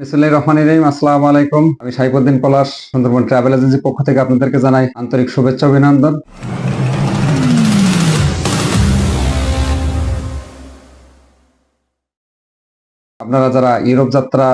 বিসমুল্লাহির রহমানির রহিম, আসসালামু আলাইকুম। আমি সাইফুদ্দিন পলাশ, সুন্দরবন ট্রাভেল এজেন্সির পক্ষ থেকে আপনাদেরকে জানাই আন্তরিক শুভেচ্ছা, অভিনন্দন। আপনারা যারা ইউরোপ যাত্রা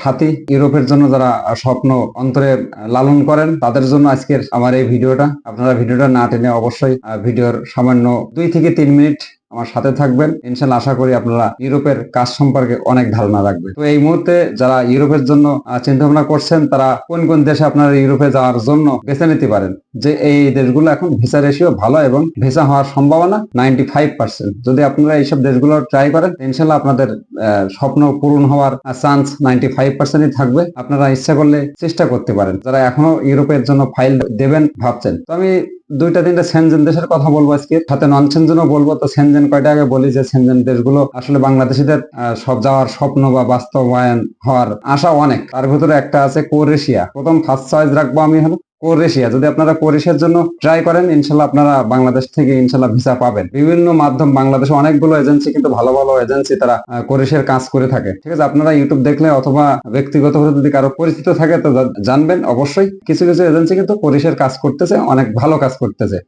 সাথী, ইউরোপের জন্য যারা স্বপ্ন অন্তরে লালন করেন, তাদের জন্য আজকের আমার এই ভিডিওটা। আপনারা ভিডিওটা না টেনে অবশ্যই ভিডিওর সামান্য দুই থেকে তিন মিনিট আমার সাথে থাকবেন। ইনশাল্লাহ আশা করি আপনারা ইউরোপের কাজ সম্পর্কে অনেক ধারণা রাখবেন। তো এই মুহূর্তে যারা ইউরোপের জন্য চিন্তা ভাবনা করছেন, তারা কোন কোন দেশে আপনারা ইউরোপে যাওয়ার জন্য বেছে নিতে পারেন? যে এই দেশগুলো এখন ভিসা রেশিও ভালো এবং ভিসা হওয়ার সম্ভাবনা নাইনটি ফাইভ পার্সেন্ট যদি আপনারা এইসব দেশগুলো ট্রাই করেন, ইনশাল্লাহ আপনাদের স্বপ্ন পূরণ হওয়ার চান্স নাইনটি ফাইভ পার্সেন্টই থাকবে। আপনারা ইচ্ছা করলে চেষ্টা করতে পারেন। যারা এখনও ইউরোপের জন্য ফাইল দেবেন, ভাবছেন। তো আমি দুইটা তিনটা সেনজেন দেশের কথা বলব আজকে। সাথে নন সেনজেনও বলব। তো সেনজেন কয়টা আগে বলি যে সেনজেন দেশগুলো আসলে বাংলাদেশিদের সব যাওয়ার স্বপ্ন বা বাস্তবায়ন হওয়ার আশা অনেক। তার ভিতরে একটা আছে কোরেশিয়া প্রথম ফার্স্ট চয়েস রাখব আমি হলো কোরেশিয়া। যদি আপনারা কোরেশিয়ার জন্য ট্রাই করেন, ইনশাল্লাহ আপনারা বাংলাদেশ থেকে ইনশাল্লাহ ভিসা পাবেন। বিভিন্ন মাধ্যম, বাংলাদেশে অনেকগুলো এজেন্সি কিন্তু ভালো ভালো এজেন্সি তারা কোরেশিয়ার কাজ করে থাকে। ঠিক আছে, আপনারা ইউটিউব দেখলে অথবা ব্যক্তিগতভাবে যদি কারও পরিচিত থাকে, তো জানবেন অবশ্যই। কিছু কিছু এজেন্সি কিন্তু কোরেশিয়ার কাজ করতেছে, অনেক ভালো কাজ করতেছে।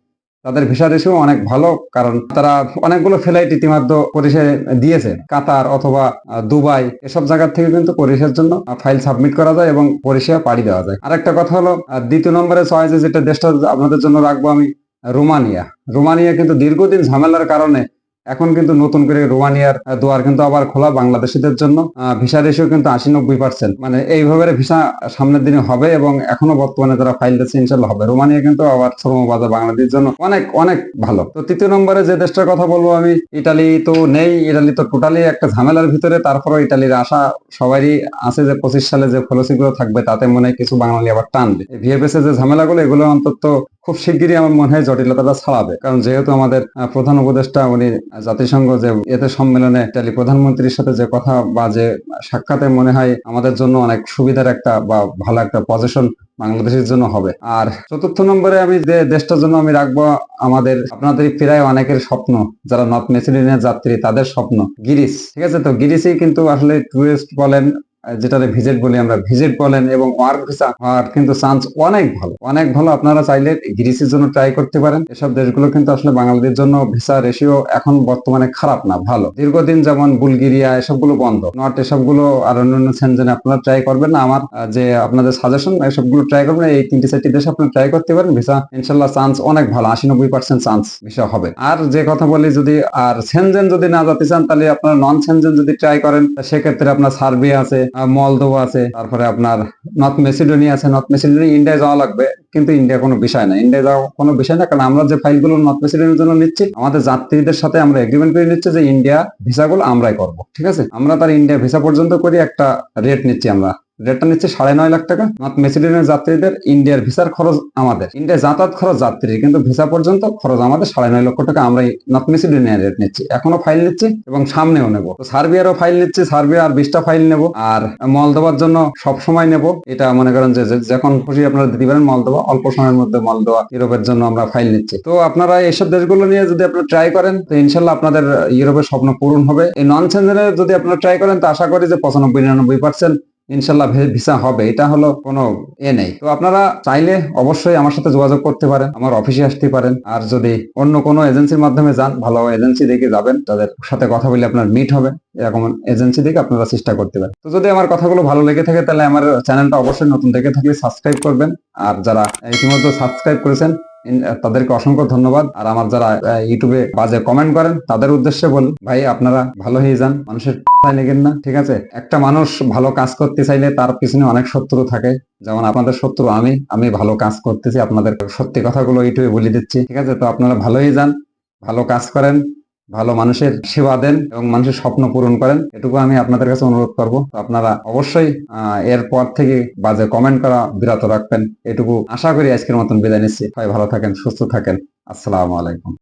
তাদের ভিসা রেশিও অনেক ভালো, কারণ তারা অনেকগুলো ফ্লাইট ইতিমধ্যে পরিষে দিয়েছে কাতার অথবা দুবাই এসব জায়গা থেকে কিন্তু পরিষের জন্য ফাইল সাবমিট করা যায় এবং পরিষেবা পাড়ি দেওয়া যায়। আরেকটা কথা হলো দ্বিতীয় নম্বরে চয়েসে যেটা দেশটা আপনাদের জন্য রাখব আমি, রোমানিয়া। রোমানিয়া কিন্তু দীর্ঘদিন ঝামেলার কারণে এখন কিন্তু নতুন করে রোমানিয়ার দুয়ার কিন্তু আবার খোলা বাংলাদেশিদের জন্য। ভিসা রেশিও কিন্তু আশি নব্বই পার্সেন্ট মানে এইভাবে ভিসা সামনের দিনে হবে এবং এখনও বর্তমানে যারা ফাইল দিচ্ছে ইনশাল্লাহ হবে। রোমানিয়া কিন্তু আবার শ্রম বাজার বাংলাদেশের জন্য অনেক অনেক ভালো। তো তৃতীয় নম্বরে যে দেশটার কথা বলব আমি, ইটালি তো নেই। ইটালি তো টোটালি একটা ঝামেলার ভিতরে। তারপরে ইটালির আশা সবারই আছে যে পঁচিশ সালে যে ফলসি গুলো থাকবে, তাতে মনে কিছু বাঙালি আবার টানবে। ভিএফএস এর যে ঝামেলাগুলো, এগুলো অন্তত খুব শিগগিরই আমার মনে হয় জটিলতাটা ছাড়াবে। কারণ যেহেতু আমাদের প্রধান উপদেষ্টা উনি জাতিসংঘ যে এতে সম্মেলনে ইটালি প্রধানমন্ত্রীর সাথে যে কথা বা যে সাক্ষাতে মনে হয় আমাদের জন্য অনেক সুবিধার একটা বা ভালো একটা পজিশন বাংলাদেশের জন্য হবে। আর চতুর্থ নম্বরে আমি যে দেশটার জন্য আমি রাখব আমাদের আপনাদের প্রায় অনেকের স্বপ্ন, যারা নর্থ মেসিডোনিয়ার যাত্রী, তাদের স্বপ্ন, গিরিস। ঠিক আছে, তো গিরিসই কিন্তু আসলে টুরিস্ট বলেন যেটাতে ভিজিট বলি আমরা, ভিজিট বলেন এবং ওয়ার্ক ভিসা হওয়ার কিন্তু চান্স অনেক ভালো। অনেক ভালো আপনারা চাইলে গ্রিসের জন্য ট্রাই করতে পারেন। এসব দেশগুলো কিন্তু আসলে বাঙালিদের জন্য ভিসা রেশিও এখন বর্তমানে খারাপ না, ভালো। দীর্ঘদিন যেমন বুলগেরিয়া, এসবগুলো বন্ধ। নট এসবগুলো আর অন্যান্য সেনজেনে আপনারা ট্রাই করবেন না। আমার যে আপনাদের সাজেশন এসবগুলো ট্রাই করবেন এই তিনটি চারটি দেশে আপনারা ট্রাই করতে পারেন। ভিসা, ইনশাল্লাহ চান্স অনেক ভালো। আশি নব্বই পার্সেন্ট চান্স ভিসা হবে। আর যে কথা বলি যদি, আর সেনজেন যদি না যেতে চান, তাহলে আপনারা নন সেনজেন যদি ট্রাই করেন সেক্ষেত্রে আপনার সার্বিয়া আছে মলদোভা আছে, তারপরে আপনার নর্থ মেসিডোনিয়া আছে। নর্থ মেসিডোনিয়া ইন্ডিয়া যাওয়া লাগবে, কিন্তু ইন্ডিয়া কোনো বিষয় না। ইন্ডিয়া যাওয়া কোনো বিষয় না, কারণ আমরা যে ফাইলগুলো নর্থ মেসিডোনিয়ার জন্য নিচ্ছি, আমাদের যাত্রীদের সাথে আমরা এগ্রিমেন্ট করে নিচ্ছি যে ইন্ডিয়া ভিসাগুলো আমরাই করব, ঠিক আছে? আমরা তার ইন্ডিয়া ভিসা পর্যন্ত করি, একটা রেট নিচ্ছি আমরা। রেটটা নিচ্ছে সাড়ে নয় লাখ টাকা। নর্থ মেসিডোনিয়ার যাত্রীদের ইন্ডিয়ার ভিসার খরচ আমাদের। ইন্ডিয়ার যাতায়াত খরচ যাত্রী কিন্তু ভিসা পর্যন্ত খরচ আমাদের সাড়ে নয় লক্ষ টাকা। আমরা নর্থ মেসিডোনিয়ার রেট নিচ্ছি। এখনও ফাইল নিচ্ছি এবং সামনেও নেব। তো সার্বিয়ারও ফাইল নিচ্ছি। সার্বিয়া আর বিশটা ফাইল নেব। আর মলদোবার জন্য সব সময় নেব। এটা মনে করেন যে যখন খুশি আপনারা দিতে পারেন মলদোবা অল্প সময়ের মধ্যে মলদোবা ইউরোপের জন্য আমরা ফাইল নিচ্ছি। তো আপনারা এইসব দেশগুলো নিয়ে যদি আপনারা ট্রাই করেন, তো ইনশাল্লাহ আপনাদের ইউরোপের স্বপ্ন পূরণ হবে। এই নন সেন্সেনের যদি আপনারা ট্রাই করেন, তো আশা করি যে পঁচানব্বই, নিরানব্বই পার্সেন্ট ইনশাল্লাহ ভিসা হবে, এটা হলো কোনো এ নেই। তো আপনারা চাইলে অবশ্যই আমার সাথে যোগাযোগ করতে পারেন, আমার অফিসে আসতে পারেন। আর যদি অন্য কোনো এজেন্সির মাধ্যমে যান, ভালো এজেন্সি দেখে যাবেন, তাদের সাথে কথা বলে আপনার মিট হবে, এরকম এজেন্সি দেখে আপনারা চেষ্টা করতে পারেন। তো যদি আমার কথাগুলো ভালো লেগে থাকে, তাহলে আমার চ্যানেলটা অবশ্যই নতুন দেখে থাকলে সাবস্ক্রাইব করবেন। আর যারা ইতিমধ্যে সাবস্ক্রাইব করেছেন তাদেরকে অসংখ্য ধন্যবাদ। আর আমার যারা ইউটিউবে বাজে কমেন্ট করেন, তাদের উদ্দেশ্যে বল, ভাই, আপনারা ভালো হয়ে যান, মানুষের লেগেন না, ঠিক আছে? একটা মানুষ ভালো কাজ করতে চাইলে তার পিছনে অনেক শত্রু থাকে। যেমন আপনাদের শত্রু আমি আমি ভালো কাজ করতেছি, আপনাদের সত্যি কথাগুলো ইউটিউবে বলে দিচ্ছি, ঠিক আছে? তো আপনারা ভালোই যান, ভালো কাজ করেন ভালো মানুষের সেবা দেন এবং মানুষের স্বপ্ন পূরণ করেন, এটুকু আমি আপনাদের কাছে অনুরোধ করব। আপনারা অবশ্যই এরপর থেকে বাজে কমেন্ট করা বিরত রাখবেন, এটুকু আশা করি আজকের মতন বিদায় নিচ্ছি। সবাই ভালো থাকেন, সুস্থ থাকেন। আসসালামু আলাইকুম।